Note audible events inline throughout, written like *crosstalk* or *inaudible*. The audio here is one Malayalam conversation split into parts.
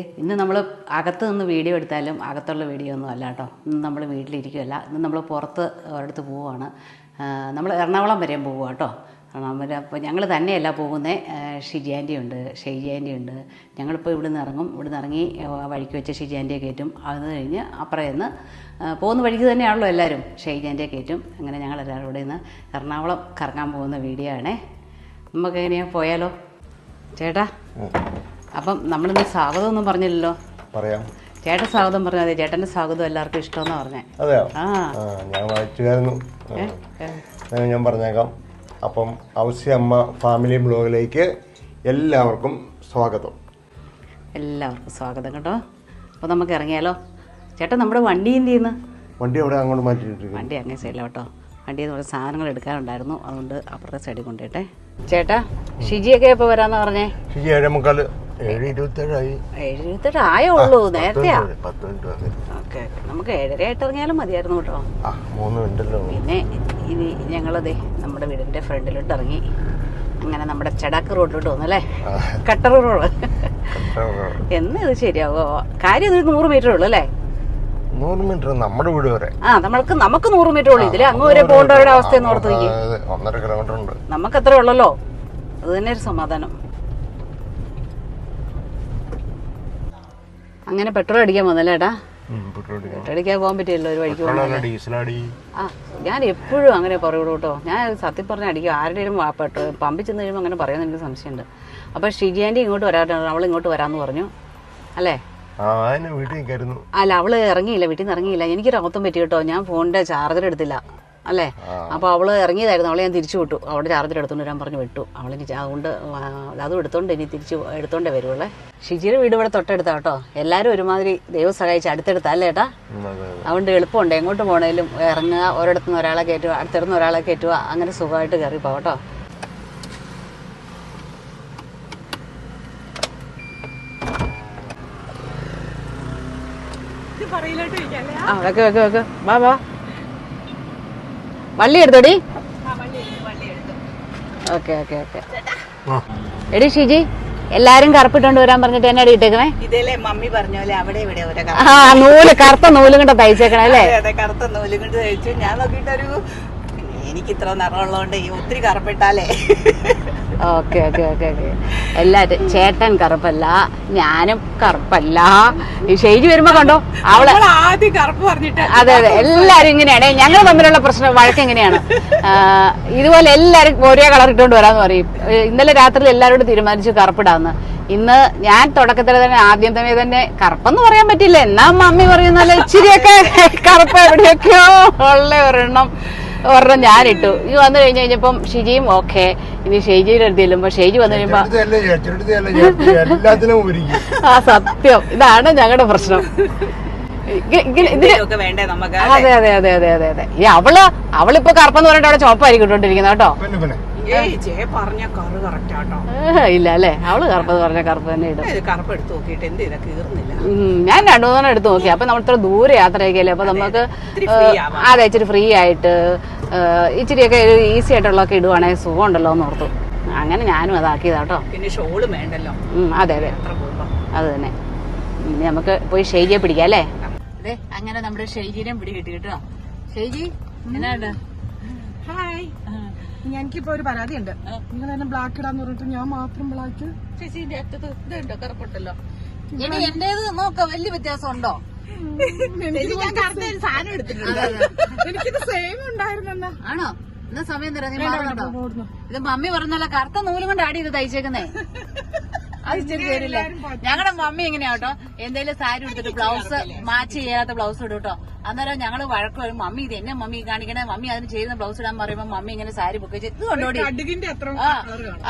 ഇന്ന് നമ്മൾ അകത്ത് നിന്ന് വീഡിയോ എടുത്താലും അകത്തുള്ള വീഡിയോ ഒന്നും അല്ല കേട്ടോ. ഇന്ന് നമ്മൾ വീട്ടിലിരിക്കുകയല്ല ഇന്ന് നമ്മൾ പുറത്ത് ഒരിടത്ത് പോവുകയാണ് നമ്മൾ എറണാകുളം വരെ പോവുക കേട്ടോ. എറണാകുളം അപ്പോൾ ഞങ്ങൾ തന്നെയല്ല പോകുന്നത് ഷിജാന്റെ ഉണ്ട് ഷെയ്ജാന്റെ ഉണ്ട്. ഞങ്ങളിപ്പോൾ ഇവിടുന്ന് ഇറങ്ങും. ഇവിടുന്ന് ഇറങ്ങി വഴിക്ക് വെച്ച് ഷിജാന്റെ കയറ്റും. അത് കഴിഞ്ഞ് അപ്പുറം നിന്ന് പോകുന്ന വഴിക്ക് തന്നെയാണല്ലോ എല്ലാവരും ഷെയ്ജാന്റെ കയറ്റും. അങ്ങനെ ഞങ്ങൾ എല്ലാവരും ഇവിടെ നിന്ന് എറണാകുളം കറങ്ങാൻ പോകുന്ന വീഡിയോ ആണേ. നമുക്ക് എങ്ങനെയാണ് പോയാലോ? ചേട്ടാ? അപ്പം നമ്മളിന്ന് സ്വാഗതം ഒന്നും പറഞ്ഞില്ലല്ലോ. പറയാം. ചേട്ടൻ സ്വാഗതം പറഞ്ഞാൽ മതി. ചേട്ടന്റെ സ്വാഗതം എല്ലാവർക്കും ഇഷ്ടമെന്നാ പറഞ്ഞേ. അതെയോ? ആ. ഞാൻ ഏ. ഞാൻ പറഞ്ഞേക്കാം. അപ്പം ഔസി അമ്മ ഫാമിലി ബ്ലോഗിലേക്ക് എല്ലാവർക്കും സ്വാഗതം. എല്ലാവർക്കും സ്വാഗതം കേട്ടോ. അപ്പോൾ നമുക്ക് ഇറങ്ങിയാലോ? ചേട്ടൻ നമ്മുടെ വണ്ടി എന്ത് ചെയ്യുന്നു വണ്ടി അവിടെ അങ്ങോട്ട് മാറ്റിയിട്ടുണ്ട് വണ്ടി അങ്ങനെ സൈഡിലോ കേട്ടോ. വണ്ടിയിൽ നിന്ന് കുറച്ച് സാധനങ്ങൾ എടുക്കാനുണ്ടായിരുന്നു. അതുകൊണ്ട് അപ്പുറത്തെ സൈഡിൽ കൊണ്ടുപോയിട്ടെ. ചേട്ടാ ഷിജിയൊക്കെ എപ്പോൾ വരാമെന്ന് പറഞ്ഞേ? ഷിജി ഏഴേ മുക്കാൽ. ഏഴ് ഇരുപത്തേഴായി എഴുപത്തെട്ട് ആയേ ഉള്ളൂ നേരത്തെയാ. പത്ത് മിനിറ്റ് മതി. ഓക്കെ നമുക്ക് ഏഴര ആയിട്ട് ഇറങ്ങിയാലും മതിയായിരുന്നു കേട്ടോ. ആ മൂന്ന് മിനിറ്റല്ലോ പിന്നെ ഇനി ഞങ്ങളതേ നമ്മുടെ വീടിന്റെ ഫ്രണ്ടിലോട്ട് ഇറങ്ങി. അങ്ങനെ നമ്മുടെ ചടാക്ക് റോഡിലോട്ട് വന്നല്ലേ. Cutter road. എന്ന് ഇത് ശരിയാവോ? കാര്യം ഇത് നൂറ് മീറ്റർ ഉള്ളു അല്ലേ? നൂറ് മീറ്റർ നമ്മുടെ വീട് വരെ. ആ നമ്മൾക്ക് നമുക്ക് നൂറ് മീറ്റർ ഉള്ളു. ഇതിൽ അങ്ങ് വരെ പോകേണ്ടവരുടെ അവസ്ഥ ഒന്നര കിലോമീറ്റർ ഉണ്ട്. നമുക്ക് എത്ര ഉള്ളല്ലോ. അത് തന്നെ ഒരു സമാധാനം. അങ്ങനെ പെട്രോൾ അടിക്കാൻ വന്നല്ലേ ഏട്ടാ പോകാൻ പറ്റിയല്ലോ ഒരു വഴിക്ക് ആ ഞാൻ എപ്പോഴും അങ്ങനെ പറയുള്ളൂ കേട്ടോ. ഞാൻ സത്യം പറഞ്ഞ അടിക്കും. ആരുടെയും പെട്രോൾ പമ്പിൽ ചെന്ന് കഴിയുമ്പോൾ അങ്ങനെ പറയാൻ എനിക്ക് സംശയമുണ്ട്. അപ്പോൾ ഷിജിയാന്റെ ഇങ്ങോട്ട് വരാറുണ്ട്. അവൾ ഇങ്ങോട്ട് വരാന്ന് പറഞ്ഞു. അല്ലേ? അല്ല അവൾ ഇറങ്ങിയില്ല. വീട്ടിൽ നിന്ന് ഇറങ്ങിയില്ല. എനിക്കൊരു അബദ്ധം പറ്റി കേട്ടോ. ഞാൻ ഫോണിന്റെ ചാർജർ എടുത്തില്ല. അല്ലേ? അപ്പോൾ അവൾ ഇറങ്ങിയതായിരുന്നു. അവളെ ഞാൻ തിരിച്ചു വിട്ടു. അവിടെ ചാർജർ എടുത്തോണ്ട് വരാൻ പറഞ്ഞു വിട്ടു. അവളിനി അതുകൊണ്ട് അതും എടുത്തോണ്ട് ഇനി തിരിച്ചു എടുത്തോണ്ടേ വരുവുള്ളേ. ഷിജിയുടെ വീട് ഇവിടെ തൊട്ടടുത്താ കേട്ടോ. എല്ലാവരും ഒരുമാതിരി ദൈവം സഹായിച്ച് അടുത്തെടുത്താ അല്ലേ ഏട്ടാ? അതുകൊണ്ട് എളുപ്പമുണ്ട്. എങ്ങോട്ട് പോണേലും ഇറങ്ങുക ഒരിടത്തു നിന്ന് ഒരാളെ കയറ്റുക അടുത്തിടന്ന് ഒരാളെ കയറ്റുക അങ്ങനെ സുഖമായിട്ട് കയറി കേട്ടോ. ആ വെക്ക് വെക്ക് വെക്ക്. വാ വാ. വള്ളി എടുത്തോടി ഓക്കെ ഓക്കെ ഓക്കെ. എടി ഷിജി എല്ലാരും കറുപ്പിട്ടോണ്ട് വരാൻ പറഞ്ഞിട്ട് എന്നെ ഇട്ടേക്കണേ ഇതല്ലേ മമ്മി പറഞ്ഞ പോലെ അവിടെ ഇവിടെ ആ നൂൽ കറുത്ത നൂലും കൊണ്ട് തയ്ച്ചേക്കണേ അല്ലേ? അതെ കറുത്ത നൂലും കൊണ്ട് തയ്ച്ചു. ഞാൻ നോക്കിയിട്ടൊരു എനിക്ക് ഇത്ര നിറമുള്ളതുകൊണ്ട് ഈ ഒത്തിരി കറുപ്പിട്ടാലേ. Okay okay okay okay. എല്ലാരും ചേട്ടൻ കറുപ്പല്ല ഞാനും കറുപ്പല്ല. ഈ ഷെയ്ജി വരുമ്പോ കണ്ടോ? അവൾ ആദ്യം കറുപ്പ് പറഞ്ഞിട്ട് അതെ അതെ. എല്ലാരും ഇങ്ങനെയാണ്. ഞങ്ങൾ തമ്മിലുള്ള പ്രശ്നം വഴക്ക് എങ്ങനെയാണ്? ഇതുപോലെ എല്ലാരും ഒരേ കളർ ഇട്ടുകൊണ്ട് വരാന്ന് പറയും. ഇന്നലെ രാത്രി എല്ലാരോടും തീരുമാനിച്ചു കറുപ്പിടാന്ന്. ഇന്ന് ഞാൻ തുടക്കത്തിൽ തന്നെ ആദ്യം തന്നെ തന്നെ കറുപ്പെന്ന് പറയാൻ പറ്റില്ല. എന്നാ മമ്മി പറയുന്ന ഇച്ചിരിയൊക്കെ കറുപ്പ് എവിടെയൊക്കെയോ ഉള്ള ഒരെണ്ണം. ഒരെണ്ണം ഞാനിട്ടു. ഇത് വന്നു കഴിഞ്ഞ് കഴിഞ്ഞപ്പം ഷിജിയും ഓക്കെ. ഇനി ഷെയ്ജിയുടെ അടുത്ത് ചെല്ലുമ്പോ ഷെയ്ജി വന്നു കഴിയുമ്പോ ആ സത്യം. ഇതാണ് ഞങ്ങളുടെ പ്രശ്നം. അതെ അതെ അതെ അതെ അതെ അതെ. ഈ അവൾ അവളിപ്പോ കറുപ്പെന്ന് പറഞ്ഞിട്ട് അവിടെ ചോപ്പായിരിക്കും ഇട്ടോണ്ടിരിക്കുന്നത് കേട്ടോ. പറഞ്ഞ കറ് കറക്റ്റ് ആട്ടോ. ഇല്ല അല്ലേ? അവൾ കറുപ്പ് പറഞ്ഞ കറുപ്പ് തന്നെ ഇടും. കറുപ്പ് എടുത്ത് നോക്കിയിട്ട് എന്ത് ഉം, ഞാൻ രണ്ടു മൂന്നെണ്ണം എടുത്ത് നോക്കി. അപ്പൊ നമ്മൾ ഇത്ര ദൂരെ യാത്ര ചെയ്യല്ലേ അപ്പൊ നമുക്ക്. അതെ. ഇച്ചിരി ഫ്രീ ആയിട്ട് ഇച്ചിരിയൊക്കെ ഈസി ആയിട്ടുള്ളതൊക്കെ ഇടുവാണെങ്കിൽ സുഖം ഉണ്ടല്ലോ എന്ന് ഓർത്തു. അങ്ങനെ ഞാനും അതാക്കിയതാട്ടോ. പിന്നെ ഷോൾ വേണ്ടല്ലോ. അതെ അതെ. അത് തന്നെ. ഇനി നമുക്ക് പോയി ഷെയ്ജിയെ പിടിക്കാം അല്ലേ? അതെ അങ്ങനെ നമ്മുടെ ഷെയ്ജിനെയും പിടി കിട്ടി കേട്ടോ. ഷെയ്ജി എന്നാണ്ട് ഹായ്. എനിക്കിപ്പോ ഒരു പരാതി ഉണ്ട് നിങ്ങൾ എന്നെ ബ്ലാക്ക് ഇടാന്ന് പറഞ്ഞിട്ട് ഞാൻ മാത്രം ബ്ലാക്ക് ചേച്ചിന്റെ അറ്റത്ത് ഇതുണ്ടോ? കറുപ്പുണ്ടല്ലോ. ഇനി എന്റേത് നോക്ക വലിയ വ്യത്യാസം ഉണ്ടോ *laughs* സാധനം എടുത്തിട്ടുണ്ട്. എനിക്കിത് സെയിം ഉണ്ടായിരുന്നെന്നാ ആണോ? എന്നാ സമയം തരാം ഇത് മമ്മി പറഞ്ഞല്ലോ കറുത്ത നൂലും കൊണ്ട് ആടി ഇത് തയ്ച്ചേക്കുന്നേ. *laughs* അത് ഞങ്ങളുടെ മമ്മി എങ്ങനെയാട്ടോ? എന്തെങ്കിലും സാരി എടുത്തിട്ട് ബ്ലൗസ് മാച്ച് ചെയ്യാത്ത ബ്ലൗസ് ഇടും കേട്ടോ അന്നേരം ഞങ്ങൾ വഴക്ക് വരും മമ്മി ഇത് എന്നെ മമ്മി കാണിക്കണേ. മമ്മി അതിന് ചെയ്യുന്ന ബ്ലൗസ് ഇടാൻ പറയുമ്പോൾ മമ്മി ഇങ്ങനെ സാരി ബുക്ക് ചെയ്ത് ഇത് കൊണ്ടോടി.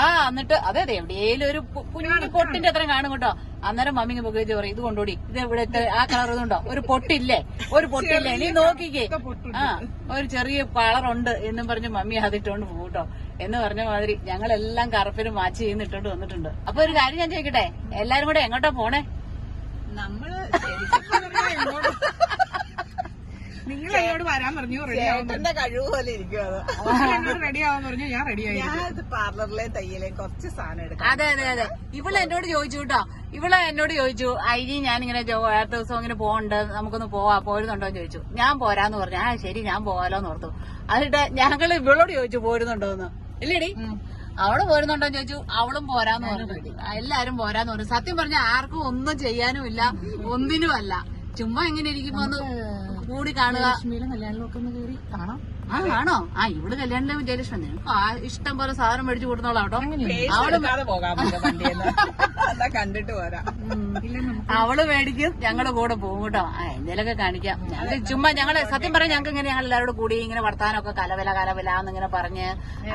ആ എന്നിട്ട് അതെ അതെ എവിടെയെങ്കിലും ഒരു കുഞ്ഞു പൊട്ടിന്റെ അത്രയും കാണും കേട്ടോ അന്നേരം മമ്മി ബുക്ക് ചെയ്ത് പറയും ഇത് കൊണ്ടോടി. ഇത് ഇവിടെ ആ കളർ ഇതുണ്ടോ? ഒരു പൊട്ടില്ലേ? ഒരു പൊട്ടില്ലേ? നീ നോക്കിക്കേ. ആ ഒരു ചെറിയ കളറുണ്ട് എന്നും പറഞ്ഞ് മമ്മി അതിട്ടോണ്ട് പോകും കേട്ടോ എന്ന് പറഞ്ഞ മാതിരി ഞങ്ങളെല്ലാം കറുപ്പിന് മാച്ച് ചെയ്യുന്ന ഇട്ടോണ്ട് വന്നിട്ടുണ്ട്. അപ്പൊ ഒരു കാര്യം ഞാൻ ചോദിക്കട്ടെ? എല്ലാരും കൂടെ എങ്ങോട്ടാ പോണേ? നമ്മൾ നിങ്ങൾ എന്നോട് വരാൻ പറഞ്ഞു റെഡി ആവാൻ ചേട്ടന്റെ കഴിവ് പോലെ ഇരിക്കും അത്. എന്നോട് റെഡി ആവാൻ പറഞ്ഞു ഞാൻ റെഡി ആയി ഞാൻ ഇത് പാർലറിലെ തയ്യലെ കുറച്ച് സാധനം എടുക്കാം. അതെ അതെ അതെ. ഇവൾ എന്നോട് ചോദിച്ചു കേട്ടോ. ഇവൾ എന്നോട് ചോദിച്ചു ഐജി ഞാൻ ഇങ്ങനെ അടുത്ത ദിവസം ഇങ്ങനെ പോകണ്ട് നമുക്കൊന്ന് പോവാ പോരുന്നുണ്ടോ? എന്ന് ചോദിച്ചു. ഞാൻ പോരാന്ന് പറഞ്ഞു. ആ ശരി ഞാൻ പോകാലോന്ന് ഓർത്തു. അതിട്ട് ഞങ്ങൾ ഇവളോട് ചോദിച്ചു പോരുന്നുണ്ടോന്ന് ഇല്ലേടി? അവൾ പോരുന്നുണ്ടോ ചോദിച്ചു. അവളും പോരാന്ന് പറഞ്ഞു. എല്ലാരും പോരാന്ന് പറഞ്ഞു. സത്യം പറഞ്ഞ ആർക്കും ഒന്നും ചെയ്യാനും ഇല്ല ഒന്നിനും അല്ല ചുമ്മാ എങ്ങനെ ഇരിക്കുമ്പോ കൂടി കാണുക. ലക്ഷ്മിയിലെ കല്യാണമൊക്കെ ഒന്ന് കയറി കാണാം. ആ ആണോ? ആ ഇവൾ കല്യാണിലെ വിജയലക്ഷ്മി നിനക്ക് ആ ഇഷ്ടം പോലെ സാധനം മേടിച്ചു കൊടുത്തോളാട്ടോ. അവൾ കണ്ടിട്ട് പോരാ. അവൾ മേടിക്കും ഞങ്ങളുടെ കൂടെ പോകും കേട്ടോ. ആ എന്തേലൊക്കെ കാണിക്കാം. ഞങ്ങൾ ചുമ്മാ ഞങ്ങൾ സത്യം പറയാം ഞങ്ങൾക്ക് ഇങ്ങനെ ഞങ്ങൾ എല്ലാവരോടും കൂടി ഇങ്ങനെ വർത്താനൊക്കെ കലവില കലവില എന്നിങ്ങനെ പറഞ്ഞ്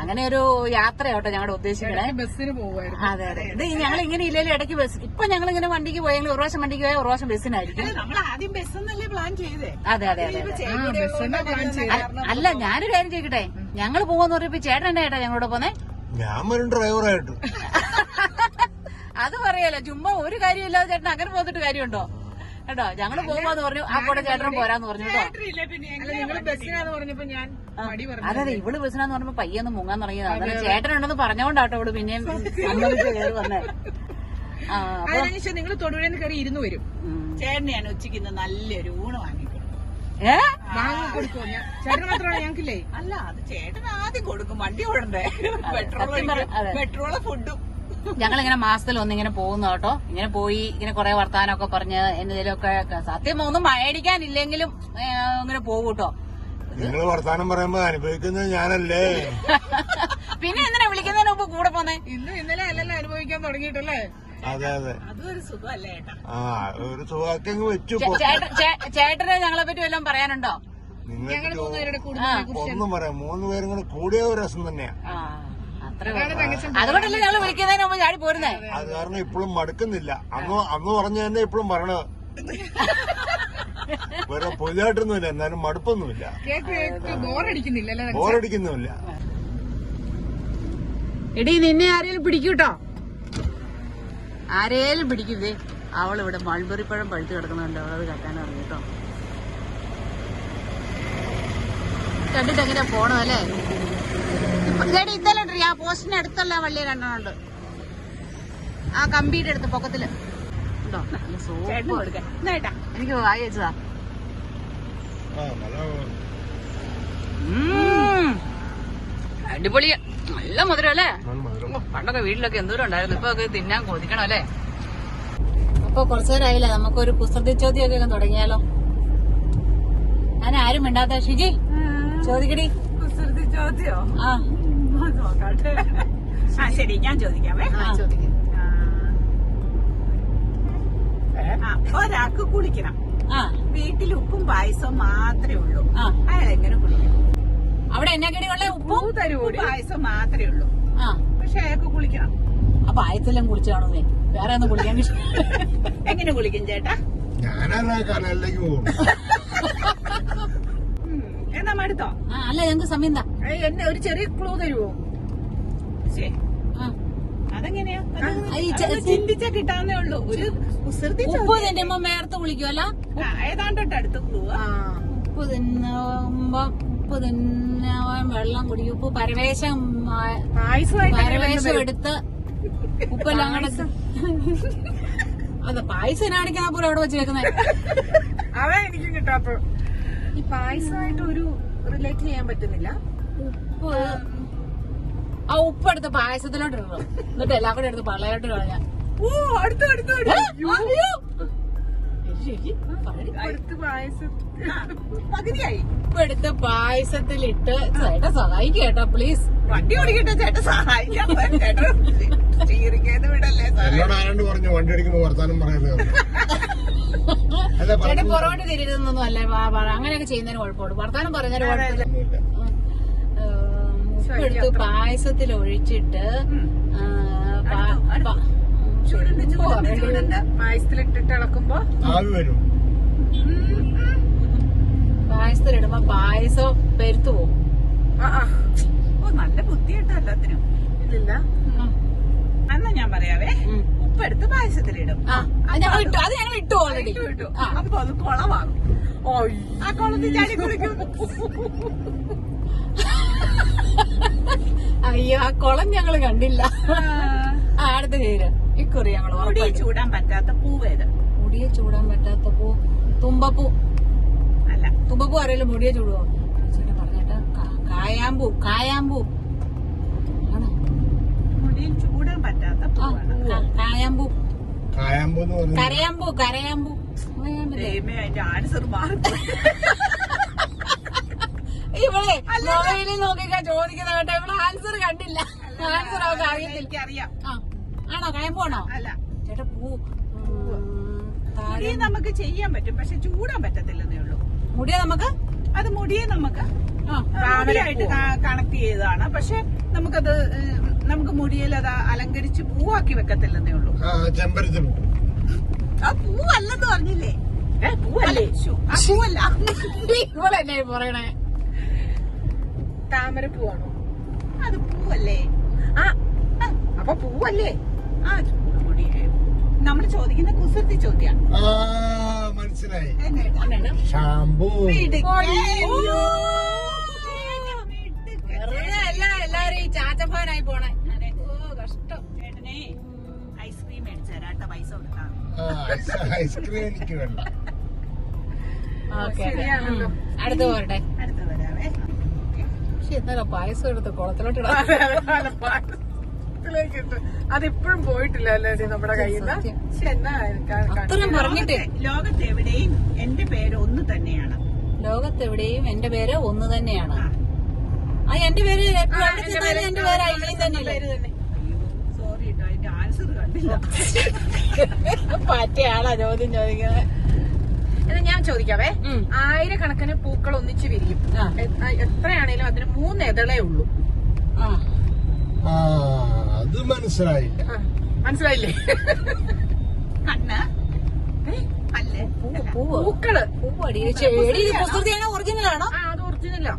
അങ്ങനെ ഒരു യാത്രയാട്ടോ ഞങ്ങളുടെ ഉദ്ദേശിക്കണേ. ബസ്സിന് പോവായിരുന്നു അതെ അതെ. ഇത് ഞങ്ങൾ ഇങ്ങനെ ഇല്ലെങ്കിൽ ഇടയ്ക്ക് ബസ് ഇപ്പൊ ഞങ്ങൾ ഇങ്ങനെ വണ്ടിക്ക് പോയെങ്കിൽ ഒരു പ്രാവശ്യം വണ്ടിക്ക് പോയാൽ ഒരു പ്രാവശ്യം ബസ്സിനായിരിക്കും. അതെ അതെ അതെ അല്ല ഞാനൊരു കാര്യം ചോദിക്കട്ടെ? ഞങ്ങൾ പോവാന്ന് പറഞ്ഞപ്പോ ചേട്ടൻ എന്നെ ഏട്ടാ ഞങ്ങളോട് പോന്നെ? ഞാൻ വരും ഡ്രൈവറായിട്ട്. *laughs* അത് പറയല്ലോ ചുമ്മാ ഒരു കാര്യമില്ലാതെ ചേട്ടൻ അങ്ങനെ പോന്നിട്ട് കാര്യമുണ്ടോ? കേട്ടോ ഞങ്ങൾ പോവാന്ന് പറഞ്ഞു ആ കൂടെ ചേട്ടനും പോരാന്ന് പറഞ്ഞു കേട്ടോ. ഇല്ല, പിന്നെ? നിങ്ങൾ ബസ്സിനാന്ന് പറഞ്ഞപ്പോ ഞാൻ മടി പറഞ്ഞു. അതെ അതെ ഇവൾ ബസ്സിനാന്ന് പറഞ്ഞപ്പോ പയ്യൊന്ന് മുങ്ങാൻ തുടങ്ങിയതാ. ചേട്ടൻ ചേട്ടനുണ്ടെന്ന് പറഞ്ഞോണ്ടാട്ടോ ഇവൾ പിന്നെയും സമ്മതിച്ച് കയറി വന്നേ. നിങ്ങൾ കയറി ഇരുന്ന് വരും. ചേട്ടനെയാണ് ഉച്ചയ്ക്ക് ഇന്ന് നല്ലൊരു ഊണ് വാങ്ങിക്കൊടുക്കും ഏ വാങ്ങി മാത്രമാണ് ഞങ്ങൾക്കില്ലേ? അല്ല അത് ചേട്ടൻ ആദ്യം കൊടുക്കും. വണ്ടി ഓടണ്ടേ? പെട്രോൾ. പെട്രോൾ ഫുഡും. ഞങ്ങളിങ്ങനെ മാസത്തിൽ ഒന്നിങ്ങനെ പോകുന്നു കേട്ടോ. ഇങ്ങനെ പോയി ഇങ്ങനെ കുറെ വർത്താനമൊക്കെ പറഞ്ഞ് എന്തെങ്കിലുമൊക്കെ സത്യം ഒന്നും മേടിക്കാനില്ലെങ്കിലും ഇങ്ങനെ പോകൂട്ടോ നിങ്ങൾ നിങ്ങൾ വർത്താനം പറയുമ്പോ അനുഭവിക്കുന്നത് ഞാനല്ലേ? *laughs* പിന്നെ എന്തിനാ വിളിക്കുന്നതിന് മുമ്പ് കൂടെ പോന്നെ? ഇന്നും ഇന്നലെ അല്ലല്ലോ അനുഭവിക്കാൻ തുടങ്ങിയിട്ടല്ലേ? അതെ അതെ. അതൊരു സുഖമല്ലേ ഏട്ടാ? ആ ഒരു സുഖാക്കങ്ങ് വെച്ചു ചേ- ചേട്ട- ചേ- ചേട്ടന് ഞങ്ങളെ പറ്റി വല്ലതും പറയാനുണ്ടോ? നിങ്ങൾക്ക് ആ ഒന്നും പറയാം. മൂന്ന് പേരും കൂടെ കൂടിയ ഒരു രസം തന്നെയാ. ആ, അത്രേ ഉള്ളൂ. അതുകൊണ്ടല്ലേ ഞങ്ങൾ വിളിക്കുന്നതിന് മുമ്പ് ചാടി പോരുന്നേ? അത് കാരണം ഇപ്പോഴും മടുക്കുന്നില്ല. അന്ന് അന്ന് പറഞ്ഞു തന്നെ ഇപ്പോഴും പറയണത്. വേറെ പുതിയതായിട്ടൊന്നുമില്ല. എന്നാലും മടുപ്പൊന്നുമില്ല. Cake cake ബോറടിക്കുന്നില്ലല്ലേ ബോറടിക്കുന്നുമില്ല. എടി നിന്നെ ആരെങ്കിലും പിടിക്കൂട്ടോ? ആരേലും പിടിക്കുന്നേ. അവൾ ഇവിടെ മൾബറി പഴം പഴുത്ത് കിടക്കുന്നുണ്ട്. അവളത് കട്ടാൻ പറഞ്ഞു കേട്ടോ. കണ്ടിട്ട് എങ്ങനെയാ പോണം അല്ലേ? ചേട്ടി ഇന്നലെ ഉണ്ട് ആ പോസ്റ്റിന് അടുത്തുള്ള വള്ളി രണ്ടെണ്ണുണ്ട് ആ കമ്പിയുടെ അടുത്ത് പൊക്കത്തിൽ. ഉണ്ടോ? നല്ല എനിക്ക് വായി വെച്ചതാ. അടിപൊളിയ. നല്ല. മധുരം അല്ലേ? പണ്ടൊക്കെ വീട്ടിലൊക്കെ എന്തോരം ഉണ്ടായിരുന്നു? ഇപ്പൊ ഒക്കെ തിന്നാൻ കൊതിക്കണം അല്ലേ? അപ്പൊ കുറച്ചു നേരമായില്ലേ? നമുക്കൊരു കുസൃതി ചോദ്യമൊക്കെ തുടങ്ങിയാലോ? ഞാൻ ആരും മിണ്ടാത്ത ഷിജി ചോദിക്കടി. കുസൃതി ചോദ്യോ? ആ. നോക്കാട്ടെ. ആ ശരി ഞാൻ ചോദിക്കാമേ. ചോദിക്കും. ഒരാൾക്ക് കുളിക്കണം. ആ. വീട്ടിൽ ഉപ്പും പായസവും മാത്രമേ ഉള്ളൂ. ആ. അയാൾ എങ്ങനെ കുളിക്കണം അവിടെ എന്നാ കടിയുള്ള ഉപ്പും? ഉപ്പും പായസം മാത്രമേ ഉള്ളൂ. ആ. പക്ഷെ അയാൾക്ക് കുളിക്കണം. അപ്പൊ ആയത്തെല്ലാം കുളിച്ചു കാണുന്നേ വേറെ ഒന്നും കുളിക്കാൻ *laughs* എങ്ങനെ കുളിക്കും ചേട്ടാ? എന്നാ മടുത്തോ? അല്ല ഞങ്ങക്ക് സമയം എന്നെ ഒരു ചെറിയ ക്ലൂ തരുവോ? അതെങ്ങനെയാ? ചിന്തിച്ചാ കിട്ടാന്നേ ഉള്ളൂ. ഒരു കുസൃതി ഉപ്പ് തിന്നുമ്പോ മേർത്ത് കുളിക്കുമല്ല ആ, ഏതാണ്ടൊട്ട് അടുത്ത് പോവാ ഉപ്പ് തിന്നുമ്പോ ഉപ്പ് തിന്നാൻ വെള്ളം കുടിക്കും. ഉപ്പ് പരവേശം പരവേശം എടുത്ത് ഉപ്പെല്ലാം കൂടെ അതെ പായസം കാണിക്കാൻ പോലും അവിടെ വെച്ച് വെക്കുന്നത് അതാ എനിക്കും കിട്ടാത്ത ഈ പായസമായിട്ട് ഒരു റിലേറ്റ് ചെയ്യാൻ പറ്റുന്നില്ല. ഉപ്പ് ആ ഉപ്പ് എടുത്ത് പായസത്തിലോട്ട് ഇടണം. എന്നിട്ട് എല്ലാം കൂടെ എടുത്ത് പള്ളയോട്ട് കളയാ. ഓ അടുത്ത് അടുത്ത് പകുതിയായി ഇപ്പൊ എടുത്ത് പായസത്തിലിട്ട് ചേട്ടാ സഹായിക്കും കേട്ടോ പ്ലീസ് വണ്ടി ഓടിക്കട്ടെ ചേട്ട സഹായിക്കാം വിടല്ലേ പറഞ്ഞു വണ്ടി അടിക്കുമ്പോ വർത്താനം പറയുന്നത് ചേട്ടൻ പുറകോട്ട് തിരിയുന്നൊന്നും അല്ല വാ- വാ- അങ്ങനെയൊക്കെ ചെയ്യുന്നതിന് കുഴപ്പമില്ല വർത്താനം പറയുന്നതിന് കുഴപ്പമില്ല ഉപ്പെടുത്ത് പായസത്തിൽ ഒഴിച്ചിട്ട് ചൂടുണ്ട് ചൂടുണ്ട് ചൂടുണ്ട് പായസത്തിലിട്ടിട്ട് ഇളക്കുമ്പോ ആവി വരും. പായസത്തിലിടുമ്പോ പായസം പെരുത്തു പോവും ഓ നല്ല ബുദ്ധിയുണ്ടോ എല്ലാത്തിനും. ഇല്ലില്ല. എന്നാ ഞാൻ പറയാവേ. ഉപ്പെടുത്ത് പായസത്തിലിടും. ആ അത് ഞങ്ങൾ ഇട്ടു അത് ഞങ്ങൾ ഇട്ടു ഓൾറെഡി ഇട്ടു ഇട്ടു. അപ്പൊ അത് കുളമാകും. ആ കുളത്തിൽ ചാടി കുളിക്കും. അയ്യോ ആ കുളം ഞങ്ങൾ കണ്ടില്ല. അടുത്ത ചേര് ഇക്കുറി ഞങ്ങൾ മുടിയെ ചൂടാൻ പറ്റാത്ത പൂവേത് മുടിയെ ചൂടാൻ പറ്റാത്ത പൂ. തുമ്പപ്പൂ. അല്ല. തുമ്പപ്പൂ ആരെങ്കിലും മുടിയെ ചൂടുവോ? ചേട്ടാ പറഞ്ഞേട്ടാ കായാമ്പൂ കായാമ്പൂ. ആണോ? മുടിയിൽ ചൂടാൻ പറ്റാത്ത കായാമ്പൂ. കായാമ്പോ കരയാമ്പൂ കരയാമ്പൂ. അതിന്റെ ആൻസർ ഇവളെ നോക്കിക്കാ ചോദിക്കുന്ന കേട്ടോ. ഇവിടെ ആൻസർ കണ്ടില്ല. ആൻസർ അവർക്ക് അറിയത്തില്ല. എനിക്കറിയാം. ആ. ആണോ? കായമ്പൂ അല്ല. ചേട്ടാ പൂ. മുടിയെ നമുക്ക് ചെയ്യാൻ പറ്റും പക്ഷെ ചൂടാൻ പറ്റത്തില്ലെന്നേ ഉള്ളൂ. മുടിയാ നമുക്ക്? അത് മുടിയെ നമുക്ക് മുടിയായിട്ട് കണക്ട് ചെയ്തതാണ്. പക്ഷെ നമുക്കത് നമുക്ക് മുടിയിൽ അത് അലങ്കരിച്ച് പൂവാക്കി വെക്കത്തില്ലെന്നേ ഉള്ളൂ. ആ പൂവല്ലെന്ന് പറഞ്ഞില്ലേ? പൂവല്ലേ? പൂവല്ല. ഇവളെന്നെ പറയണേ? താമരപ്പൂവാണോ? അത് പൂവല്ലേ? ആ, അപ്പൊ പൂവല്ലേ? ആ എടുത്ത് നമ്മൾ ചോദിക്കുന്ന കുസൃതി ആ മനസ്സിലായി. എല്ലാരും ഈ ചാച്ചപ്പാനായി പോണേ. ഓ കഷ്ടം. ചേട്ടനെ ഐസ്ക്രീം മേടിച്ചു തരാട്ട പൈസ കൊടുക്കാം. ആ, ഐസ്- ഐസ്ക്രീം എനിക്ക് വേണ്ട. ശരിയാണല്ലോ. അടുത്ത് പോരട്ടെ. അടുത്ത് വരാവേ. പക്ഷെ എന്നാലോ പായസം എടുത്ത് കുളത്തിലോട്ട് അതിപ്പോഴും പോയിട്ടില്ല അല്ലേ നമ്മുടെ കയ്യിൽ നിന്ന് എന്നാ ലോകത്തെവിടെയും എന്റെ പേര് ഒന്ന് തന്നെയാണ്. ലോകത്തെവിടെയും എന്റെ പേര് ഒന്ന് തന്നെയാണ്. ആ. എന്റെ പേര് എന്റെ പേര് ഐലി തന്നെയല്ലേ? സോറി കേട്ടോ അതിന്റെ ആൻസർ കണ്ടില്ല. *laughs* പറ്റിയ ആളാ ചോദ്യം ചോദിക്കുന്നത്. എന്നാ ഞാൻ ചോദിക്കാവേ. ആയിരക്കണക്കിന് പൂക്കൾ ഒന്നിച്ച് വിരിയും. എത്രയാണേലും അതിന് മൂന്ന് എതളേ ഉള്ളൂ. ആ. ആ. അത് മനസ്സിലായില്ല മനസ്സിലായില്ലേ? കണ്ണ്. പൂക്കൾ. ഒറിജിനൽ ആണോ? ആ അത് ഒറിജിനലാ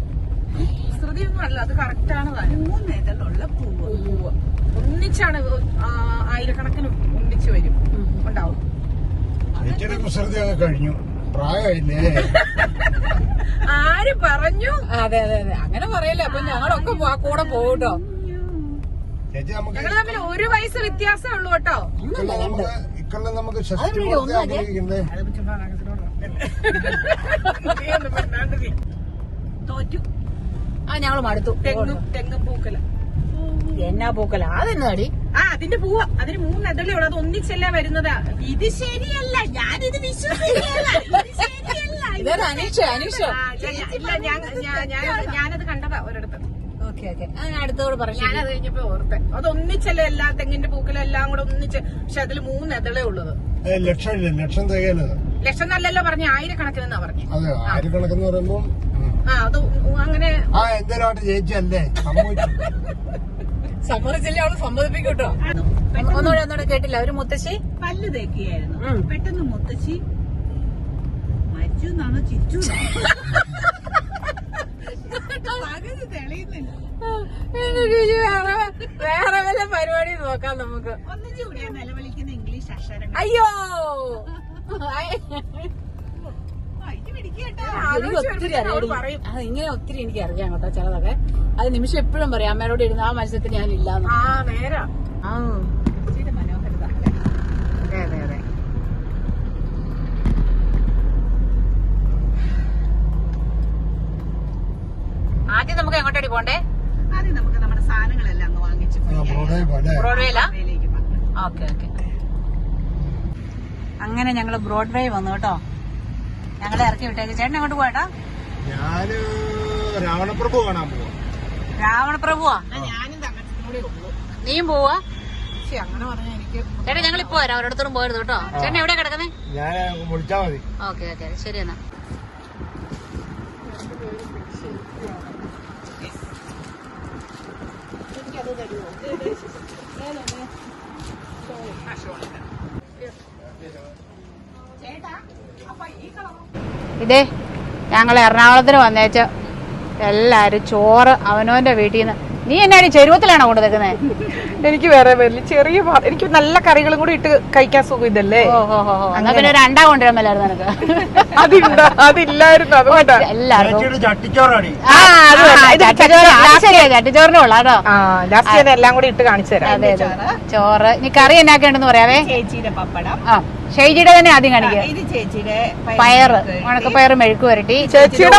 ശ്രുതിയൊന്നും അല്ല അത് കറക്റ്റ് ആണ് താനും മൂന്ന് ഇതളുള്ള പൂവ്. പൂവ്. ഒന്നിച്ചാണ് ആയിരക്കണക്കിന് ഒന്നിച്ച് വരും. ഉണ്ടാവും. കഴിഞ്ഞു. ആര് പറഞ്ഞു? അതെ അതെ അതെ. അങ്ങനെ പറയല്ലേ. അപ്പൊ ഞങ്ങളൊക്കെ കൂടെ പോകട്ടോ ചേച്ചി നമുക്ക് ഞങ്ങൾ തമ്മിൽ ഒരു വയസ്സ് വ്യത്യാസമേ ഉള്ളൂ കേട്ടോ. ഇക്കൊല്ലം നമുക്ക് ഇക്കൊല്ലം നമുക്ക് ഷഷ്ടി പൂർത്തി ആഗ്രഹിക്കുന്നേ. തോറ്റു. ആ ഞങ്ങൾ മടുത്തു തെങ്ങും തെങ്ങും പൂക്കല. എന്നാ പൂക്കല? അതെന്നാ അടി ആ അതിന്റെ പൂവ. അതിന് മൂന്ന് അതല്ലേ ഉള്ളൂ. അത് ഒന്നിച്ചല്ല വരുന്നതാ. ഇത് ശരിയല്ല. ഞാനിത് വിശ്വസിക്കുകയല്ല. ഇത് ശരിയല്ല. ഇതാണ് അനീഷ അനീഷ. ഇല്ല ഞാൻ ഞാൻ- ഞാൻ- ഞാനത് കണ്ടതാ ഒരിടത്ത്. Okay okay. അടുത്തോട് പറഞ്ഞു ഞാനത് കഴിഞ്ഞപ്പോ ഓർത്തെ. അത് ഒന്നിച്ചല്ലേ എല്ലാ തെങ്ങിന്റെ പൂക്കലും എല്ലാം കൂടെ ഒന്നിച്ച് പക്ഷെ അതിൽ മൂന്ന് എതളേ ഉള്ളത്. ലക്ഷം ഇല്ല ലക്ഷം തികയല്ലത് ലക്ഷം നല്ലല്ലോ പറഞ്ഞ ആയിരക്കണക്കിനെന്നാ പറഞ്ഞേ. അതെ ആയിരക്കണക്കെന്ന് പറയുമ്പോ. ആ അത് അങ്ങനെ ആ എന്തേലും ചേച്ചി അല്ലേ സമ്മതിച്ചു. സമ്മതിച്ചില്ല? അവൾ സമ്മതിപ്പിക്കട്ടോ ഒന്നുകൂടെ ഒന്നുകൂടെ കേട്ടില്ല. ഒരു മുത്തശ്ശി? പല്ല് തേക്കുകയായിരുന്നു. ഉം. പെട്ടെന്ന് മുത്തശ്ശി മരിച്ചു എന്നാണോ? *laughs* ചിരിച്ചു തെളിയുന്നില്ല. വേറെ വേറെ വല്ല പരിപാടി നോക്കാം നമുക്ക്. ഒന്നിച്ചു കൂടിയാ നിലവിളിക്കുന്ന ഇംഗ്ലീഷ് അക്ഷരങ്ങൾ. അയ്യോ. ഒത്തിരി അറിയാം. ഇങ്ങനെ ഒത്തിരി എനിക്ക് അറിയാം കേട്ടോ ചിലതൊക്കെ. അത് നിമിഷം എപ്പോഴും പറയാം അമ്മയോട് ഇരുന്ന് ആ മത്സരത്തിൽ ഞാൻ ഇല്ല ആ നേരാ. ആ. ഇച്ചിരി മനോഹരത. അതെ അതെ അതെ. ആദ്യം നമുക്ക് എങ്ങോട്ടടി പോണ്ടേ? സാധനങ്ങളെല്ലാം വാങ്ങിച്ച് ഓക്കെ ഓക്കെ. അങ്ങനെ ഞങ്ങൾ ബ്രോഡ്വേ വന്നു കേട്ടോ. ഞങ്ങളെ ഇറക്കി വിട്ടേക്ക്. ചേട്ടൻ അങ്ങോട്ട് പോയേട്ടാ ഞാൻ രാവണപ്രഭു കാണാൻ പോവാ. രാവണപ്രഭുവാ? ഞാനും തങ്ങച്ചൂടെ ഉള്ളൂ. നീയും പോവാ? ചേട്ടാ ഞങ്ങൾ ഇപ്പൊ വരാം. ഒരിടത്തോടും പോയത് കേട്ടോ. ചേട്ടൻ എവിടെയാ കിടക്കുന്നേ? ഞാൻ വിളിച്ചാ മതി. Okay okay. ശരി എന്നാ. ഇതേ ഞങ്ങൾ എറണാകുളത്തിന് വന്നേച്ച് എല്ലാവരും ചോറ് അവനവന്റെ വീട്ടിൽ നിന്ന് നീ എന്നാടി ചെരുവത്തിലാണോ കൊണ്ട് നിൽക്കുന്നത് എനിക്ക് വേറെ വരില്ല ചെറിയ എനിക്ക് നല്ല കറികളും കൂടി ഇട്ട് കഴിക്കാൻ സുഖം ഇതല്ലേ അങ്ങനെ. ഒരു അണ്ടാ നിനക്ക്. അതില്ല അതില്ലായിരുന്നു ലാസ്റ്റ് ഞാൻ എല്ലാം കൂടി ഇട്ട് കാണിച്ചു തരാം. ചോറ്. നീ കറി എന്നാക്കേണ്ടെന്ന് പറയാവേ? ചേച്ചിയുടെ പപ്പടം. ആ ഷെയ്ജിയുടെ തന്നെ ആദ്യം കാണിക്കുക ഇത് ചേച്ചിയുടെ പയറ്. ഉണക്കപ്പയറ് മെഴുക്ക് വരട്ടി ചേച്ചിയുടെ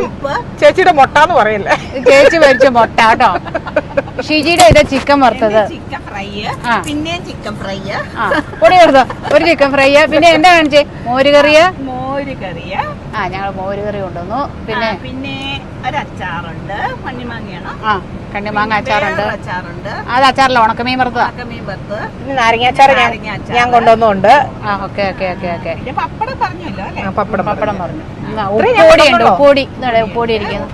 ചേച്ചിയുടെ മുട്ട എന്ന് പറയല്ലേ? ചേച്ചി മേടിച്ച മുട്ട കേട്ടോ. *laughs* ഷിജിയുടെ ഇത് ചിക്കൻ വറുത്തത്. ചിക്കൻ ഫ്രൈ പിന്നെ ചിക്കൻ ഫ്രൈ. പൊടി കൊടുത്തോ. ഒരു ചിക്കൻ ഫ്രൈ. പിന്നെ *laughs* എന്താ കാണിച്ചേ? മോര് കറിയ മോര് കറിയ ആ ഞങ്ങൾ മോര് കറി കൊണ്ടുവന്നു. പിന്നെ? പിന്നെ ഒരച്ചാറുണ്ട്. അച്ചാറുണ്ട് മണ്ണിമാങ്ങയാണ്. ആ കണ്ണിമാങ്ങ അച്ചാറുണ്ട്. അച്ചാറുണ്ട് അത് അച്ചാറില്ല ഉണക്കമീൻ വറുത്തത്? ഉണക്കമീൻ വറുത്ത്. നാരങ്ങാച്ചാറ് ഞാൻ. ഞാൻ കൊണ്ടുവന്നുണ്ട്. ആ ഓക്കെ ഓക്കെ ഓക്കെ ഓക്കെ. പിന്നെ പപ്പടം പറഞ്ഞല്ലോ അല്ലേ? പപ്പടം പപ്പടം പറഞ്ഞു. ഉപ്പൊടി ഉണ്ട് ഉപ്പൊടി. ഉപ്പൊടി ഇരിക്കുന്നു.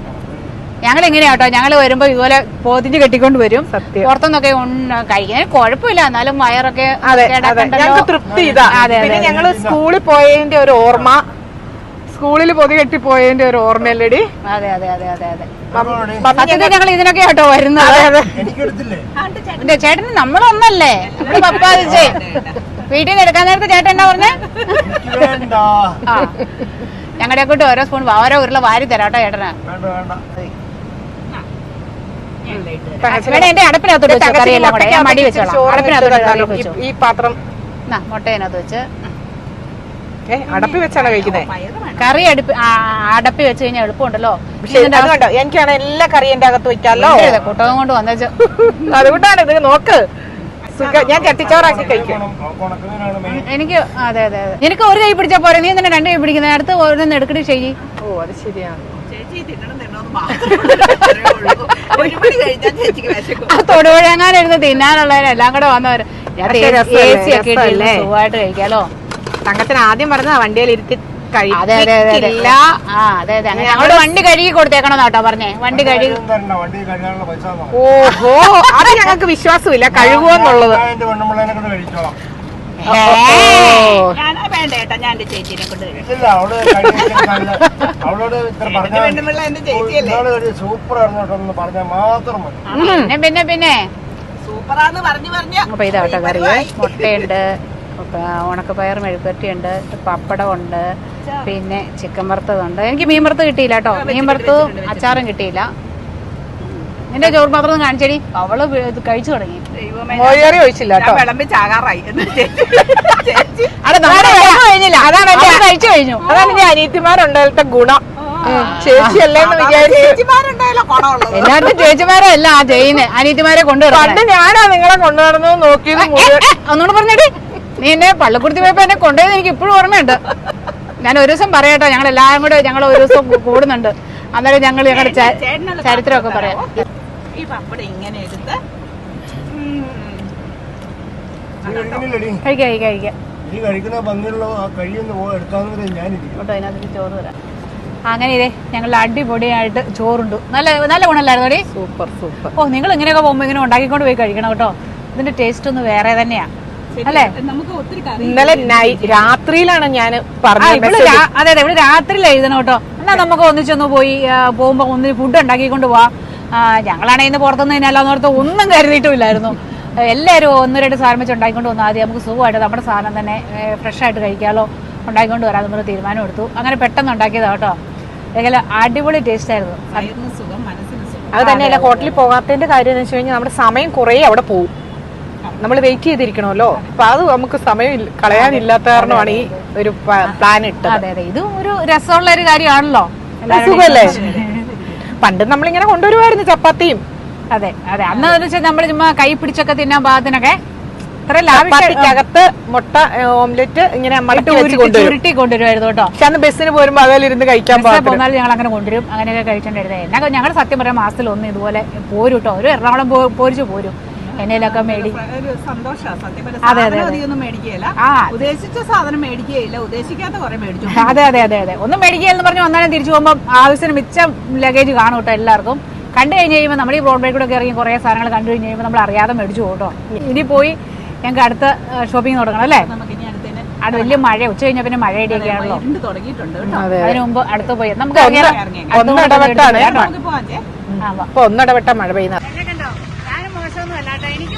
ഞങ്ങൾ എങ്ങനെയാട്ടോ ഞങ്ങൾ വരുമ്പോ ഇതുപോലെ പോതിഞ്ഞ് കെട്ടിക്കൊണ്ട് വരും. സത്യം. പുറത്തുനിന്നൊക്കെ കഴിക്കാൻ കുഴപ്പമില്ല. എന്നാലും വയറൊക്കെ ഞങ്ങൾക്ക് തൃപ്തി ഇതാ. പിന്നെ ഞങ്ങൾ സ്കൂളിൽ പോയതിന്റെ ഒരു ഓർമ്മ. സ്കൂളിൽ പൊതി കെട്ടി പോയതിന്റെ ഒരു ഓർമ്മയല്ലേടി? അതെ അതെ അതെ അതെ അതെ. സത്യത്തിൽ ഞങ്ങൾ ഇതിനൊക്കെ കേട്ടോ വരുന്നത്. ചേട്ടന് നമ്മളൊന്നല്ലേ? നമ്മൾ പപ്പാതിച്ചേ. വീട്ടിൽ നിന്ന് എടുക്കാൻ നേരത്തെ ചേട്ടൻ എന്നാ പറഞ്ഞേ? എനിക്ക് വേണ്ട. ആ. ഞങ്ങളുടെ കൂട്ട് ഓരോ സ്പൂൺ ഓരോ ഉരുള വാരി തരാട്ടോ ചേട്ടനാ. വേണ്ട വേണ്ട. വേണേ എന്റെ അടപ്പിനകത്തോട്ട് വെച്ചോ കറിയെല്ലാം കൂടെ. ഞാൻ മടി വെച്ചോളാം. അടപ്പിനകത്തോട്ട് വെച്ചോ. ഈ- പാത്രം. എന്നാ മുട്ടേനകത്ത് വെച്ച്. അടപ്പി വെച്ചാണ് കഴിക്കുന്നത് കറി അടുപ്പ് അടപ്പി വെച്ച് കഴിഞ്ഞാൽ എളുപ്പമുണ്ടല്ലോ. എനിക്കാണ് എല്ലാ കറി എന്റെ അകത്ത് വെക്കാമല്ലോ കുട്ടകം കൊണ്ട് വന്നേച്ച് *laughs* അതുകൊണ്ടാണ് ഇത് നോക്ക്. ഞാൻ ചട്ടിച്ചോറാക്കി കഴിക്കും. ഉണക്കുന്നതിനാണ് മെയിൻ എനിക്ക് അതെ അതെ അതെ. നിനക്ക് ഒരു കൈ പിടിച്ചാ പോരെ? നീ തന്നെ രണ്ട് കൈ പിടിക്കുന്നത് അടുത്ത് ഓരോന്ന് എടുക്കണേ ശരി. ഓ അത് ശരിയാണ്. ആ തൊടുപുഴങ്ങാനിരുന്ന് തിന്നാനുള്ളവരെല്ലാം കൂടെ വന്നവര്. ഞാൻ ഒക്കെ? സുഖമായിട്ട് കഴിക്കാലോ? തങ്കത്തിന് ആദ്യം പറഞ്ഞ വണ്ടിയിൽ ഇരുത്തി അതെ അതെ അതെ അതെ. ആ അതെ അതെ. അങ്ങനെ ഞങ്ങൾ വണ്ടി കഴുകി കൊടുത്തേക്കണം കേട്ടോ പറഞ്ഞേ. വണ്ടി കഴുകി. ഓഹോ അത് ഞങ്ങൾക്ക് വിശ്വാസമില്ല. കഴുകുമെന്നുള്ളത് ഞാൻ എന്റെ കൊണ്ട്. ഞാൻ എന്റെ ചേച്ചീനെ ഇല്ല അവൾ അവളോട് ഇത്ര എന്റെ പെണ്ണുമ്പിള്ള എന്റെ ചേച്ചിയല്ലേ? പറഞ്ഞാൽ സൂപ്പർ ആയിരുന്നു കേട്ടോ എന്ന് പറഞ്ഞാൽ മാത്രം മതി. പിന്നെ പിന്നെ പിന്നെ. സൂപ്പറാന്ന് പറഞ്ഞു പറഞ്ഞ അപ്പൊ ഇതാ കേട്ടോ കറി മുട്ടയുണ്ട് ഉണക്കപ്പയർ മെഴുക്കുരട്ടിയുണ്ട് പപ്പടം ഉണ്ട് പിന്നെ ചിക്കൻ വറുത്തതുണ്ട്. എനിക്ക് മീൻ വറുത്ത് കിട്ടിയില്ല കേട്ടോ. മീൻ വറുത്തതും അച്ചാറും കിട്ടിയില്ല. നിന്റെ ചോറ് മാത്രം കാണിച്ചടി. അവൾ ഇത് കഴിച്ചു തുടങ്ങി. ദൈവമേ മോയറി ഒഴിച്ചില്ല ഞാൻ കേട്ടോ. വിളമ്പി ചാകാറായി. *laughs* കഴിച്ചു കഴിഞ്ഞില്ല അതാണ് എന്റെ- അവൾ കഴിച്ചു കഴിഞ്ഞു. അതാണ് ഞാൻ അനിയത്തിമാരുണ്ടായിട്ട് ഗുണം. ഉം, ചേച്ചിയല്ലേ എന്ന് വിചാരിച്ചു. ചേച്ചിമാരുണ്ടായല്ലോ കുണമുള്ളത് എല്ലായിടത്തും ചേച്ചിമാരെ അല്ല ആ ചെയ്യുന്നത് അനിയത്തിമാരെ പണ്ട് കൊണ്ടുവരണം ഞാനാ നിങ്ങളെ കൊണ്ടുവരുന്നത് നോക്കിയത് ഒന്നുകൂടെ പറഞ്ഞേടി. നീ എന്നെ പള്ളിക്കുടുത്തി പോയപ്പോ എന്നെ കൊണ്ടുപോയത് എനിക്ക് ഇപ്പോഴും ഓർമ്മയുണ്ട്. ഞാൻ ഒരു ദിവസം പറയട്ടോ ഞങ്ങൾ എല്ലാവരും കൂടെ ഞങ്ങൾ ഒരു ദിവസം കൂടുന്നുണ്ട്. അന്നേരം ഞങ്ങൾ ഞങ്ങളുടെ ചരിത്രമൊക്കെ പറയാം. പപ്പടം ഇങ്ങനെ എടുത്ത് ഉം. നീ കഴിക്കുന്നില്ലടി കഴിക്കാം കഴിക്കാം കഴിക്കാം. നീ കഴിക്കുന്ന ഭംഗിയുള്ള ആ കഴിയൊന്ന് പോ എടുക്കാന്നേ ഞാനിരിക്കും. കേട്ടോ അതിനകത്ത് ചോറ് തരാം. അങ്ങനെ ഇതേ ഞങ്ങൾ അടിപൊളിയായിട്ട് ചോറുണ്ട്. നല്ല നല്ല ഗുണമല്ലായിരുന്നു സൂപ്പർ സൂപ്പർ. ഓ നിങ്ങൾ ഇങ്ങനെയൊക്കെ പോകുമ്പോൾ ഇങ്ങനെ ഉണ്ടാക്കിക്കൊണ്ട് പോയി കഴിക്കണം കേട്ടോ. ഇതിന്റെ ടേസ്റ്റ് ഒന്ന് വേറെ തന്നെയാ. അല്ലേ? നമുക്ക് ഒത്തിരി ഇന്നലെ രാത്രിയിലാണ് ഞാൻ പറഞ്ഞത് അതെ അതെ ഇവിടെ രാത്രിയിൽ എഴുതണം കേട്ടോ. എന്നാ നമുക്ക് ഒന്നിച്ചൊന്ന് പോയി പോകുമ്പോ ഒന്നിന് ഫുഡ് ഉണ്ടാക്കിക്കൊണ്ട് പോവാ. ഞങ്ങളാണെങ്കിൽ ഇന്ന് പുറത്തുനിന്ന് കഴിഞ്ഞാൽ ഓർത്ത് ഒന്നും കരുതിയിട്ടുമില്ലായിരുന്നു. എല്ലാവരും ഒന്ന് രണ്ട് സാധനം വെച്ച് ഉണ്ടാക്കിക്കൊണ്ട് വന്നാൽ ആദ്യം നമുക്ക് സുഖമായിട്ട് നമ്മുടെ സാധനം തന്നെ ഫ്രഷ് ആയിട്ട് കഴിക്കാലോ ഉണ്ടാക്കിക്കൊണ്ട് വരാം നമ്മൾ തീരുമാനം എടുത്തു. അങ്ങനെ പെട്ടെന്ന് ഉണ്ടാക്കിയതാ കേട്ടോ. എങ്ങനെ അടിപൊളി ടേസ്റ്റ് ആയിരുന്നു. സുഖം അത് തന്നെയല്ല ഹോട്ടലിൽ പോകാത്തതിന്റെ കാര്യം എന്ന് വെച്ച് കഴിഞ്ഞാൽ നമ്മുടെ സമയം കുറേ അവിടെ പോകും നമ്മൾ വെയിറ്റ് ചെയ്തിരിക്കണമല്ലോ. അപ്പൊ അത് നമുക്ക് സമയം കളയാനില്ലാത്ത കാരണമാണ് ഈ ഒരു പ്ലാൻ ഇട്ടത്. അതെ അതെ. ഇതും ഒരു രസമുള്ള ഒരു കാര്യമാണല്ലോ സുഖമല്ലേ? പണ്ട് നമ്മളിങ്ങനെ കൊണ്ടുവരുമായിരുന്നു ചപ്പാത്തിയും. അതെ അതെ. അന്ന് വെച്ചാൽ നമ്മൾ ചുമ്മാ കൈ പിടിച്ചൊക്കെ തിന്നാൻ പാകത്തിനൊക്കെ ഇത്ര ചപ്പാത്തിക്കകത്ത് മുട്ട ഓംലെറ്റ് ഇങ്ങനെ ഉരുട്ടി കൊണ്ടുവരുമായിരുന്നു കേട്ടോ. പക്ഷെ അന്ന് ബസ്സിന് പോരുമ്പോ അതിലിരുന്ന് കഴിക്കാൻ പോന്നാലും ഞങ്ങൾ അങ്ങനെ കൊണ്ടുവരും. അങ്ങനെയൊക്കെ കഴിച്ചോണ്ടിരുന്നത് എന്നാ ഞങ്ങൾ സത്യം പറയാം മാസത്തിൽ ഒന്ന് ഇതുപോലെ പോരും കേട്ടോ. ഒരു എറണാകുളം പോരിച്ച് പോരും. എന്നേലൊക്കെ മേടി അതെ, അതെ, ഉദ്ദേശിച്ച സാധനം മേടിക്കുകയില്ല ഉദ്ദേശിക്കാത്ത കുറെ മേടിച്ചു. അതെ അതെ അതെ അതെ. ഒന്നും മേടിക്കുകയെന്ന് പറഞ്ഞു വന്നാലും തിരിച്ചു പോകുമ്പോൾ ആവശ്യത്തിന് മിച്ചം ലഗേജ് കാണും കേട്ടോ എല്ലാവർക്കും. കണ്ടു കഴിഞ്ഞ് കഴിയുമ്പോൾ നമ്മൾ ഈ റോഡ് ബൈ കൂടെ ഇറങ്ങി കുറേ സാധനങ്ങൾ കണ്ടു കഴിഞ്ഞ് കഴിയുമ്പോൾ നമ്മൾ അറിയാതെ മേടിച്ചു പോകട്ടോ കേട്ടോ ഇനി പോയി ഞങ്ങൾക്ക് അടുത്ത ഷോപ്പിംഗ് തുടങ്ങണം അല്ലേ? നമുക്ക് ഇനി അടുത്തതിന് അവിടെ വലിയ മഴ ഉച്ച കഴിഞ്ഞാൽ പിന്നെ മഴ ഇടിയൊക്കെയാണല്ലോ അതിന് മുമ്പ് അടുത്ത് പോയി. നമുക്ക് ഒന്ന് ഇറങ്ങിയാലോ? മഴ ഒന്ന്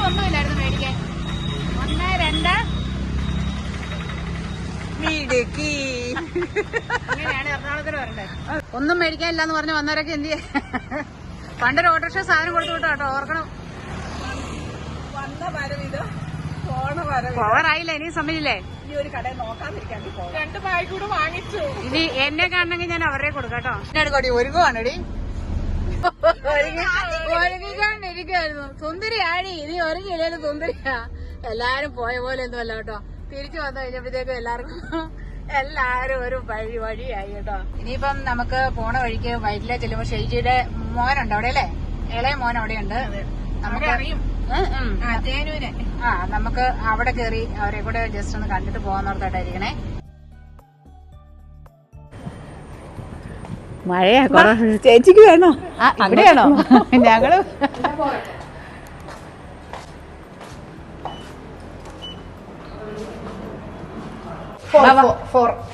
ഒന്നുമില്ലായിരുന്നു മേടിക്കാൻ. ഒന്ന് രണ്ട്. മിടുക്കി. അങ്ങനെയാണ് എറണാകുളത്തിന് വരണ്ടേ? ഒന്നും മേടിക്കാനില്ല എന്ന് പറഞ്ഞ് വന്നവരൊക്കെ എന്ത് ചെയ്യാ? പണ്ടൊരു ഓട്ടോറിക്ഷ സാധനം കൊടുത്തു വിട്ടോ കേട്ടോ ഓർക്കണം. വന്ന വരവിത് പോണ വരവ് പവറായില്ല ഇനി സമയമില്ലേ? ഈ ഒരു കടയിൽ നോക്കാതിരിക്കാൻ രണ്ട് ബാഗ് കൂടെ വാങ്ങിച്ചു. ഇനി എന്നെ കാണണമെങ്കിൽ ഞാൻ അവരെ കൊടുക്കാം കേട്ടോ. ഒരുക്കുവാണോടി ഒരുങ്ങിക്കൊണ്ടിരിക്കുവായിരുന്നു. സുന്ദരിയാടി ഇനി ഒരുങ്ങിയില്ലേലും സുന്ദരിയാ. എല്ലാരും പോയ പോലെ ഒന്നും അല്ല കേട്ടോ. തിരിച്ചു വന്നു കഴിഞ്ഞപ്പോഴത്തേക്കും എല്ലാവർക്കും എല്ലാരും ഒരു വഴി വഴിയായി കേട്ടോ. ഇനിയിപ്പം നമുക്ക് പോണ വഴിക്ക് വയറ്റിലെ ചെല്ലുമ്പോ ഷെയ്ജിയുടെ മോനുണ്ട് അവിടെ അല്ലേ ഇളയ മോൻ അവിടെയുണ്ട്. നമുക്ക് ഉം, ഉം. തേനൂര് ആ നമുക്ക് അവിടെ കേറി അവരെ കൂടെ ജസ്റ്റ് ഒന്ന് കണ്ടിട്ട് പോകാന്നോർത്തോട്ടായിരിക്കണേ മഴയാ. ചേച്ചിക്ക് വേണോ? ആ ഇവിടെയാണോ *laughs* ഞങ്ങൾ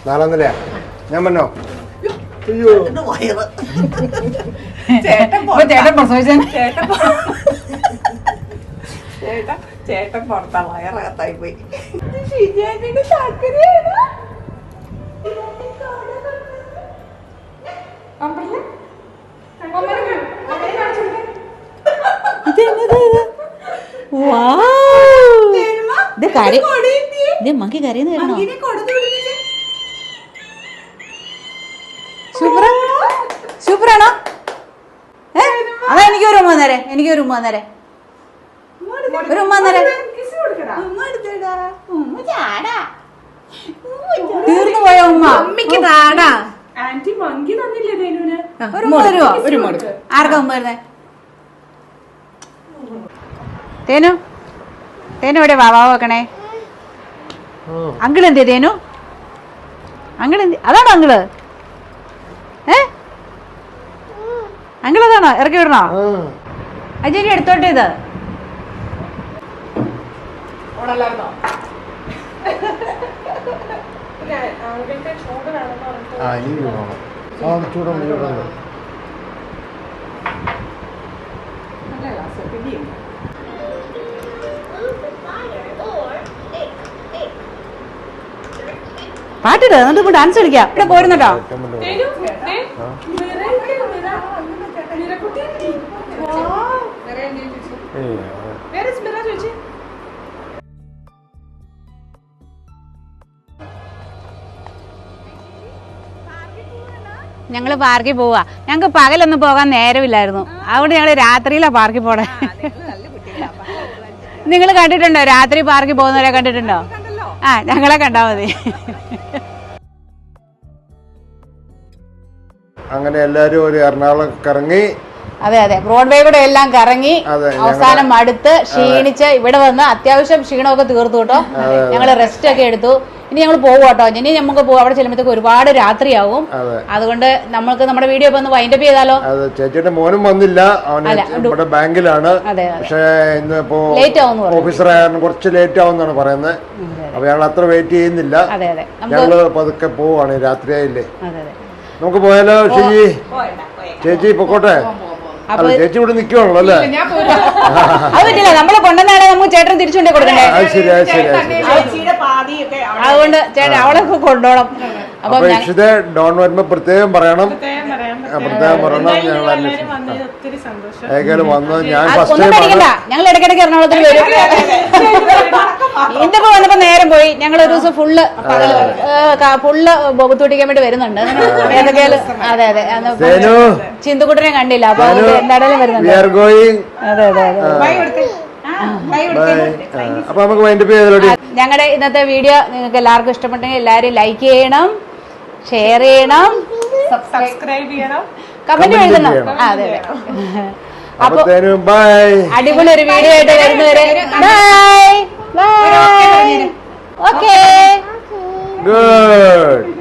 നാലാം നിലയാ. ഞാൻ പറഞ്ഞോ? ചേട്ടൻ പ്രസവിച്ച. ചേട്ടൻ ചേട്ടൻ ചേട്ടൻ പുറത്താ. വയറകത്തായി പോയി. ഷിജാനിയുടെ ഇത് മങ്കി കരയുന്ന കേട്ടോ സൂപ്പർ സൂപ്പറാണോ? ഏ അതാ എനിക്കൊരു ഉമ്മ നേരെ എനിക്കൊരു ഉമ്മ നേരെ ഒരു ഉമ്മ നേരെ തീർന്നു പോയ ഉമ്മ? അമ്മയ്ക്ക് താടാ ആന്റി മങ്കി തന്നില്ലേ തേനൂന് ഒരു ഒരു ആർക്കാ ഉമ്മ വരുന്നേ? തേനു തേനു ഇവിടെ വാ വാ വെക്കണേ. അങ്കിൾ എന്തേ തേനു അങ്കിൾ എന്ത് അതാണോ അങ്കിൾ? ഏ? അങ്കിൾ അതാണോ? ഇറക്കി വിടണോ? അജയ് എടുത്തോട്ടെ ഇത്. *laughs* ആ ഇനി വേണം. ആ ചൂടുണ്ട് ചൂടുണ്ട് പാട്ടിട്ട് എന്നിട്ട് ഡാൻസ് കളിക്കാം. ഇവിടെ പോരുന്നുട്ടോ ഞങ്ങൾ പാർക്കിൽ പോവാ. ഞങ്ങൾക്ക് പകലൊന്നും പോകാൻ നേരമില്ലായിരുന്നു. അതുകൊണ്ട് ഞങ്ങൾ രാത്രിയിലാണ് പാർക്കിൽ പോണേ. നിങ്ങൾ കണ്ടിട്ടുണ്ടോ? രാത്രി പാർക്കിൽ പോകുന്നവരെ കണ്ടിട്ടുണ്ടോ? ആ ഞങ്ങളെ കണ്ടാ മതി. അങ്ങനെ എല്ലാരും ഒരു എറണാകുളം കറങ്ങി. അതെ അതെ. ബ്രോഡ്വേ കൂടെ എല്ലാം കറങ്ങി. അവസാനം അടുത്ത് ക്ഷീണിച്ച് ഇവിടെ വന്ന് അത്യാവശ്യം ക്ഷീണമൊക്കെ തീർത്തു കേട്ടോ. ഞങ്ങൾ റെസ്റ്റ് ഒക്കെ എടുത്തു. ഇനി ഞങ്ങൾ പോകും കേട്ടോ ഇനി നമുക്ക് പോകും അവിടെ ചെല്ലുമ്പോഴത്തേക്ക് ഒരുപാട് രാത്രിയാവും. അതുകൊണ്ട് നമ്മൾക്ക് നമ്മുടെ വീഡിയോ ഇപ്പൊ ഒന്ന് വൈൻഡപ്പ് ചെയ്താലോ? അത് ചേച്ചിയുടെ മോനും വന്നില്ല. ഇവിടെ ബാങ്കിലാണ്. പക്ഷേ ഇന്ന് ഇപ്പോ. ഓഫീസർ കുറച്ച് ലേറ്റ് ആവുന്നാണ് പറയുന്നത്. അപ്പൊ ഞങ്ങൾ അത്ര വെയിറ്റ് ചെയ്യുന്നില്ല. അതെ അതെ. നമുക്ക് ഞങ്ങൾ പതുക്കെ പോവാണ് രാത്രിയായില്ലേ. നമുക്ക് പോയാലോ ചേച്ചി ചേച്ചി പൊക്കോട്ടെ? ചേച്ചി ഇവിടെ നിൽക്കുവാണല്ലോ അല്ലേ? അത് പറ്റില്ല. നമ്മളെ കൊണ്ടുവന്നാണെ നമുക്ക് ചേട്ടൻ തിരിച്ചുകൊണ്ടേ കൊടുക്കണ്ടേ? ശരി ശരി അതുകൊണ്ട് ചേട്ടൻ അവളെ കൊണ്ടോണം. അപ്പൊ ഇഷിത ഡോൺ വരുമ്പോ പ്രത്യേകം പറയണം. പ്രത്യേകം പറയണം. ഞങ്ങൾ എല്ലാവരും വന്നതിൽ ഒത്തിരി സന്തോഷം. ഏകാലും വന്ന് ഞാൻ ഫസ്റ്റ് ഒന്നും പേടിക്കണ്ട. ഞങ്ങൾ ഇടയ്ക്കിടയ്ക്ക് എറണാകുളത്തിൽ വരും. ഇന്നിപ്പോ വന്നപ്പോ നേരം പോയി. ഞങ്ങൾ ഒരു ദിവസം ഫുള്ള് ഫുള്ള് ബൊബത്തൂട്ടിക്കാൻ വേണ്ടി വരുന്നുണ്ട്. ഏതൊക്കെയാലും അതെ അതെ. ചിന്തകുട്ടനെ ചിന്തുക്കുട്ടനെ കണ്ടില്ല. അപ്പൊ എന്തായാലും വി വരുന്നുണ്ട് ആർ ഗോയിങ് അതെ അതെ അതെ. നമുക്ക് ഞങ്ങളുടെ ഇന്നത്തെ വീഡിയോ നിങ്ങൾക്ക് എല്ലാവർക്കും ഇഷ്ടപ്പെട്ടെങ്കിൽ എല്ലാവരും ലൈക്ക് ചെയ്യണം ഷെയർ ചെയ്യണം സബ്സ്ക്രൈബ് ചെയ്യണം. കമന്റ് എഴുതണം. അതെ ബൈ അടിപൊളി ഒരു വീഡിയോ ആയിട്ട് വരുന്നവരെ ബൈ ബൈ ഓക്കേ ഗുഡ്